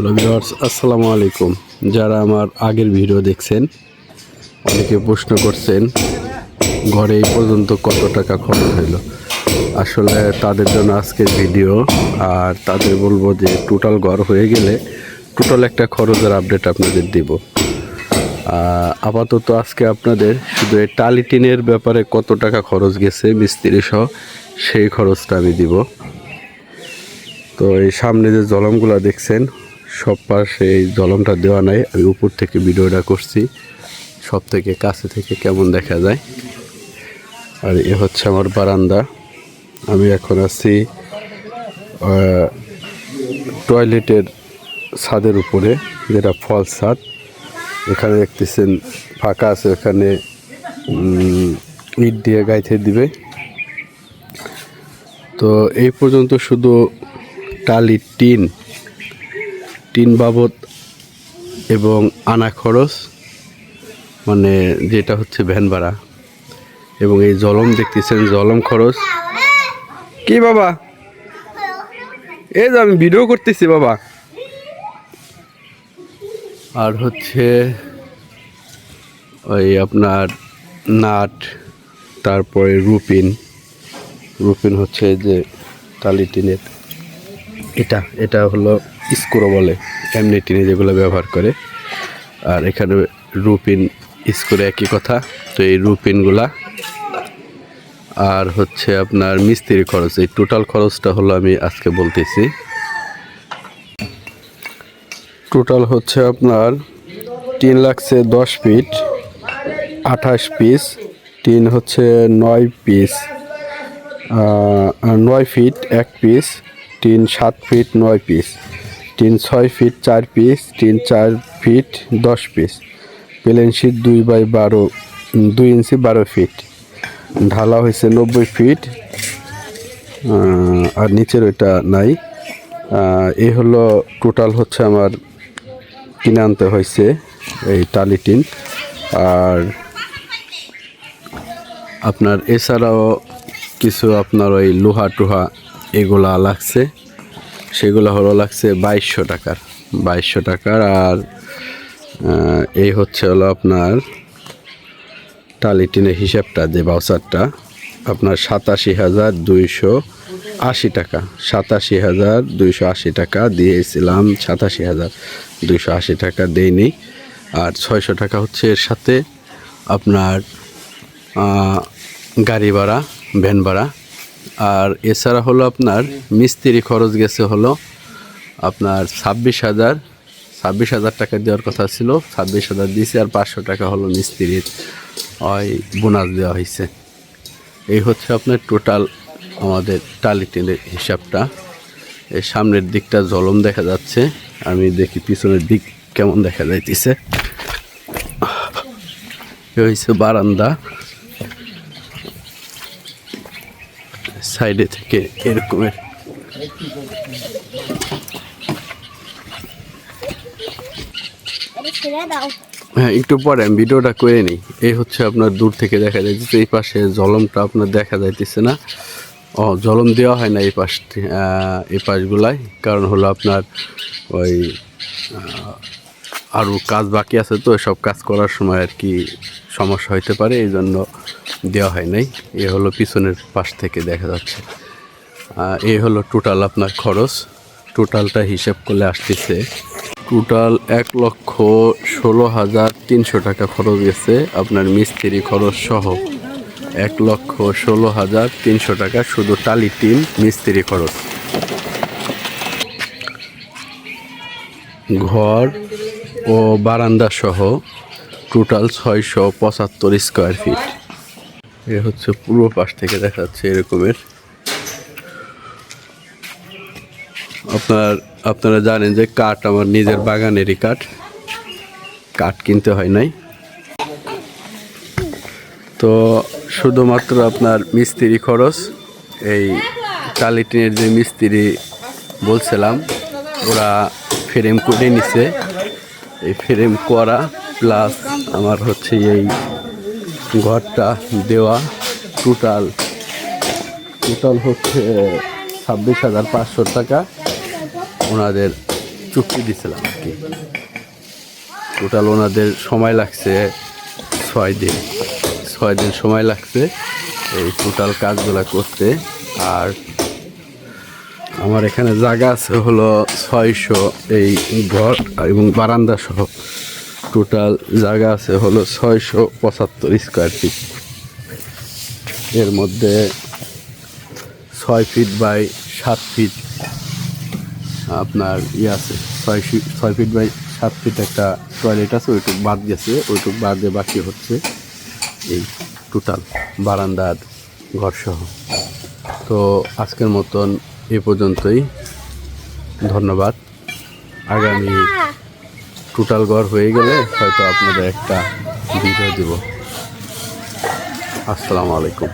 Hello viewers আসসালামু আলাইকুম যারা আমার আগের ভিডিও দেখছেন, অনেকে প্রশ্ন করছেন, ঘরে এই পর্যন্ত কত টাকা খরচ হইল? আসলে তাদের জন্য আজকের ভিডিও আর তাদের বলব যে টোটাল ঘর হয়ে গেলে টোটাল একটা খরচের আপডেট আপনাদের দিব। আপাতত আজকে আপনাদের শুধু এই টালি টিনের ব্যাপারে কত টাকা খরচ গেছে, মিস্ত্রি সহ, সেই খরচটা আমি দিব। তো এই সামনে যে জলমগুলো দেখছেন সব পাশে এই জলমটা দেওয়া নাই। আমি উপর থেকে ভিডিওটা করছি। সব থেকে কাছে থেকে কেমন দেখা যায়। আর এ হচ্ছে আমার বারান্দা। আমি এখন আছি টয়লেটের ছাদের উপরে, যেটা ফল ছাদ। এখানে দেখতেছেন, ফাঁকা আছে এখানে ইট দিয়ে গাইতে দিবে। তো এই পর্যন্ত শুধু টালি টিন টিন বাবদ এবং আনা খরচ মানে যেটা হচ্ছে ভ্যান ভাড়া। এবং এই জলম দেখতেছেন, জলম খরচ। কি বাবা? এই যে আমি ভিডিও করতেছি বাবা। আর হচ্ছে ওই আপনার নাট, তারপরে রুপিন। রুপিন হচ্ছে যে টালি টিনের। এটা এটা হলো স্ক্রো বলে, এমনি টিনে যেগুলো ব্যবহার করে। আর এখানে রুপিন স্ক্রো একই কথা, তো এই রুপিনগুলা। আর হচ্ছে আপনার মিস্ত্রি খরচ, এই টোটাল খরচটা হলো আমি আজকে বলতেছি। টোটাল হচ্ছে আপনার তিন লাগছে দশ ফিট, আঠাশ পিস টিন হচ্ছে নয় পিস। নয় ফিট এক পিস, তিন সাত ফিট নয় পিস। তিন ছয় ফিট চার পিস তিন চার ফিট দশ পিস প্লেন শিট দুই বাই বারো, দুই ইঞ্চি বারো ফিট ঢালা হয়েছে নব্বই ফিট আর নিচের ওইটা নাই। এ হলো টোটাল হচ্ছে আমার কিনে আনতে হয়েছে এই টালি টিন। আর আপনার এছাড়াও কিছু আপনার ওই লোহা টুহা এগুলা লাগছে। সেগুলো হলো লাগছে বাইশশো টাকার। বাইশশো টাকার আর এই হচ্ছে হলো আপনার টালি টিনের হিসাবটা, যে বাউচারটা আপনার সাতাশি হাজার দুইশো আশি টাকা। সাতাশি হাজার দুইশো আশি টাকা দিয়েছিলাম, সাতাশি হাজার দুইশো আশি টাকা দেইনি। আর ছয়শো টাকা হচ্ছে এর সাথে আপনার গাড়ি ভাড়া, ভ্যান ভাড়া। আর এছাড়া হলো আপনার মিস্ত্রি খরচ গেছে হলো আপনার ছাব্বিশ হাজার ছাব্বিশ হাজার টাকা দেওয়ার কথা ছিল, ছাব্বিশ হাজার দিয়েছে আর পাঁচশো টাকা হলো মিস্ত্রির ওই বোনাস দেওয়া হয়েছে। এই হচ্ছে আপনার টোটাল আমাদের টালি টেনের হিসাবটা। এই সামনের দিকটা জলম দেখা যাচ্ছে, আমি দেখি পিছনের দিক কেমন দেখা যাইতেছে। হয়েছে বারান্দা। সাইডে থেকে এরকমের। হ্যাঁ একটু পরে আমি ভিডিওটা করে নিই। এই হচ্ছে আপনার দূর থেকে দেখা যাইতেছে এই পাশে জলমটা আপনার দেখা যাইতেছে না। ও জলম দেওয়া হয় না এই আহ, এই পাশগুলাই কারণ হলো আপনার ওই আরও কাজ বাকি আছে তো সব কাজ করার সময় আর কি সমস্যা হইতে পারে, এই জন্য দেওয়া হয় নাই। এ হলো পিছনের পাশ থেকে দেখা যাচ্ছে। এই হলো টোটাল আপনার খরচ। টোটালটা হিসাব করলে আসতেছে টোটাল এক লক্ষ ষোলো হাজার তিনশো টাকা খরচ গেছে আপনার মিস্ত্রি খরচ সহ। এক লক্ষ ষোলো হাজার তিনশো টাকা শুধু টালি টিন মিস্ত্রি খরচ। ঘর ও বারান্দা সহ টোটাল ছয়শো পঁচাত্তর স্কোয়ার ফিট এ হচ্ছে পূর্ব পাশ থেকে দেখা যাচ্ছে এরকমের। আপনার, আপনারা জানেন যে কাঠ আমার নিজের বাগানেরই কাঠ। কাঠ কিনতে হয় নাই। তো শুধুমাত্র আপনার মিস্ত্রি খরচ, এই টালিটিনের যে মিস্ত্রি বলছিলাম, ওরা ফ্রেম করে নিছে। এই ফ্রেম করা, প্লাস আমার হচ্ছে এই ঘরটা দেওয়া টোটাল টোটাল হচ্ছে ছাব্বিশ হাজার পাঁচশো টাকা। ওনাদের চুক্তি দিছিলাম আর কি। টোটাল ওনাদের সময় লাগছে ছয় দিন। ছয় দিন সময় লাগছে এই টোটাল কাজগুলো করতে। আর আমার এখানে জায়গা আছে হলো ছয়শো এই ঘর এবং বারান্দা সহ। টোটাল জায়গা আছে হলো ছয়শো পঁচাত্তর স্কোয়ার ফিট এর মধ্যে ছয় ফিট বাই সাত ফিট আপনার ইয়ে আছে। ছয় ফিট ছয় ফিট বাই সাত ফিট একটা টয়লেট আছে, ওইটুক বাদ গেছে, ওইটুক বাদে বাকি হচ্ছে এই টোটাল বারান্দার ঘরসহ। তো আজকের মতন এ পর্যন্তই। ধন্যবাদ। আগামী টোটাল ঘর হয়ে গেলে হয়তো আপনাদের একটা ভিডিও দিব। আসসালামু আলাইকুম।